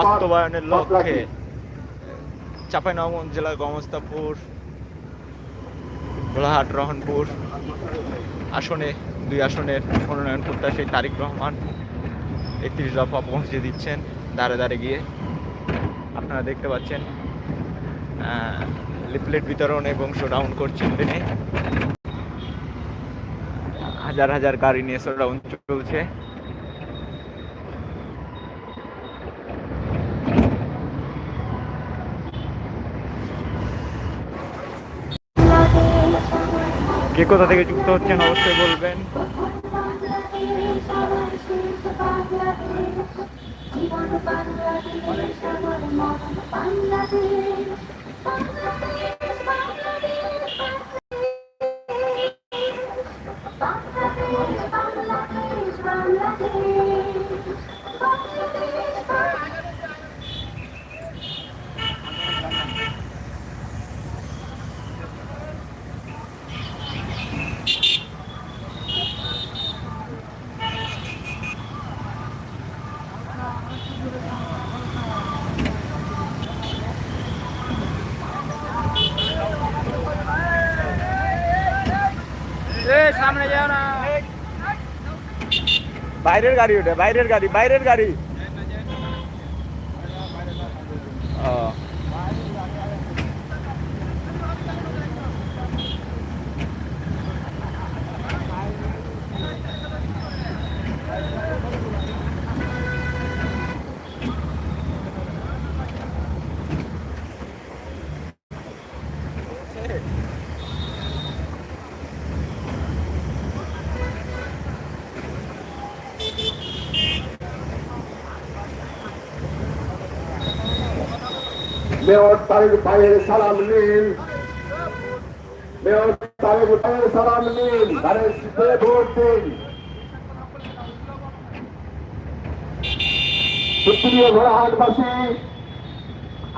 বাস্তবায়নের লক্ষ্যে চাঁপাইনবাবগঞ্জ জেলার গমস্তাপুর ভোলাহাট রহনপুর আসনে দুই আসনের মনোনয়ন প্রত্যাশী তারিক রহমান একত্রিশ দফা পৌঁছে দিচ্ছেন দাঁড়ে দাঁড়ে গিয়ে। আপনারা দেখতে পাচ্ছেন লিফলেট বিতরণ এবং শোডাউন করছেন তিনি। হাজার হাজার গাড়ি নিয়ে শোডাউন চলছে। কে কোথা থেকে যুক্ত হচ্ছেন অবশ্যই বলবেন। বাইরের গাড়ি ওটা বাইরের গাড়ি বাইরের গাড়ি। মেয়র তারেক ভাইয়ের সালাম নিন। মেয়র তারেক ভাইয়ের সালাম নিন। ভোট দিন।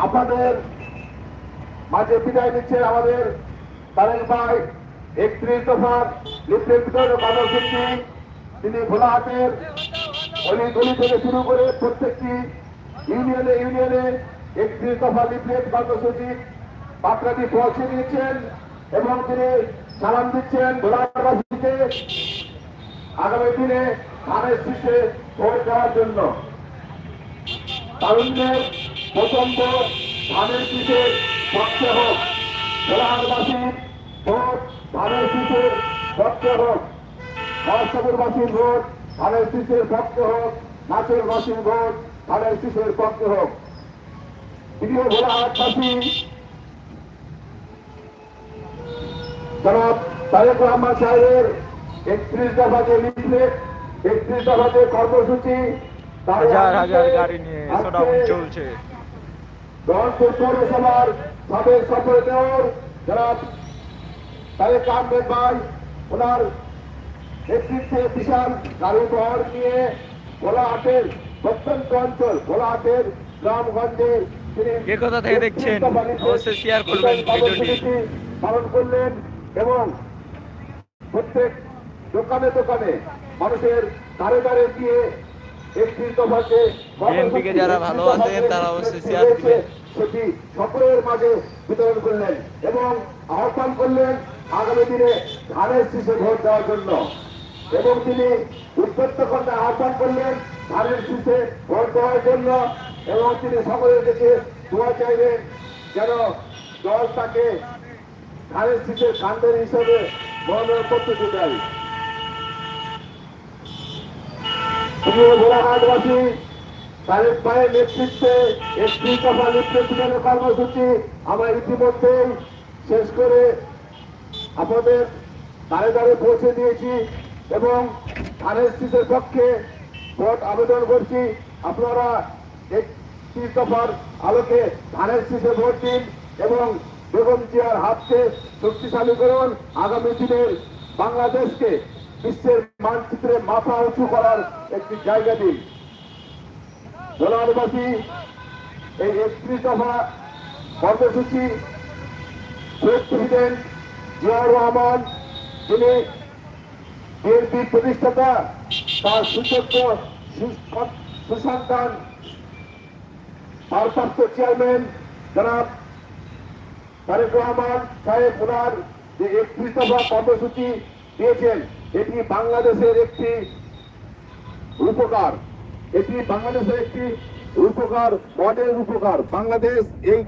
আপনাদের মাঝে বিদায় নিচ্ছেন আমাদের তারেক ভাই। একত্রিশ দফার কর্মসূচি তিনি ভোলাহাটের অলি গলি থেকে শুরু করে প্রত্যেকটি ইউনিয়নে ইউনিয়নে একত্রিশ দফা লিফলেট কর্মসূচি বার্তাটি পৌঁছে দিয়েছেন এবং তিনি সালাম দিচ্ছেন ভোলাহাটবাসীকে আগামী দিনে ধানের শীর্ষে ভোট দেওয়ার জন্য। তারুণ্যের প্রচণ্ড ধানের শীষের পক্ষে হোক। ভোলাহাটবাসীর ভোট ধানের শীষের পক্ষে হোক। মহাসাগরবাসীর ভোট ধানের শীষের পক্ষে হোক। নাচেরবাসীর ভোট ধানের শীষের পক্ষে হোক। প্রিয় ভোলাহাটবাসী জনাব তারেক রহমান সাহেবের একত্রিশ দফা যে লিফলেট একত্রিশ দফা যে কর্মসূচি হাজার হাজার গাড়ি নিয়ে শোডাউন চলছে। রংপুর পৌরসভার সাবেক সফর মেয়র জনাব তারেক আহমেদ ভাই ওনার নেতৃত্বে বিশাল গাড়ি বহর নিয়ে ভোলাহাটের প্রত্যন্ত অঞ্চল ভোলাহাটের গ্রামগঞ্জে কে কোথা থেকে দেখছেন? অবশ্যই share করবেন ভিডিওটি। পালন করলেন এবং প্রত্যেক দোকানে দোকানে মানুষের দাঁড়ে দাঁড়ে গিয়ে দফাকে BNP কে তারা অবশ্যই দিবেন। সেটি সকলের মাঝে বিতরণ করলেন এবং আহ্বান করলেন আগামী দিনে ধানের শীষে ভোট দেওয়ার জন্য এবং তিনি উদ্বুদ্ধ কণ্ঠে আহ্বান করলেন ধানের শীষে ভোট দেওয়ার জন্য এবং তিনি সকলের কাছে দোয়া চাইলেন যেন দল তাকে ধানের শীষের কান্ডের হিসেবে মনোনয়ন করতে প্রিয় ভোলাহাটবাসী তারেক নেতৃত্বে একটি নেতৃত্বের কর্মসূচি। আমরা ইতিমধ্যেই শেষ করে আপনাদের দাঁড়ে দাঁড়ে পৌঁছে দিয়েছি এবং ধানের শীতের পক্ষে ভোট আবেদন করছি। আপনারা একটি আলোকে ধানের শীষে ভোট দিন এবং বেগম জিয়ার হাতকে শক্তিশালী করুন। আগামী দিনের বাংলাদেশকে বিশ্বের মানচিত্রে মাথা উঁচু করার একটি জায়গা দিন। জেলাবাসী এই একত্রিশ দফা কর্মসূচি প্রেসিডেন্ট জিয়াউর রহমান, যিনি বিএনপির প্রতিষ্ঠাতা, তার সুযোগ্য সুসন্তান ভারপ্রাপ্ত চেয়ারম্যান জনাব তারেক রহমান সাহেব ওনার যে একত্রিশ দফা কর্মসূচি দিয়েছেন, এটি বাংলাদেশের একটি রূপকার। এটি বাংলাদেশের একটি রূপকার, মডেল রূপকার। বাংলাদেশ এই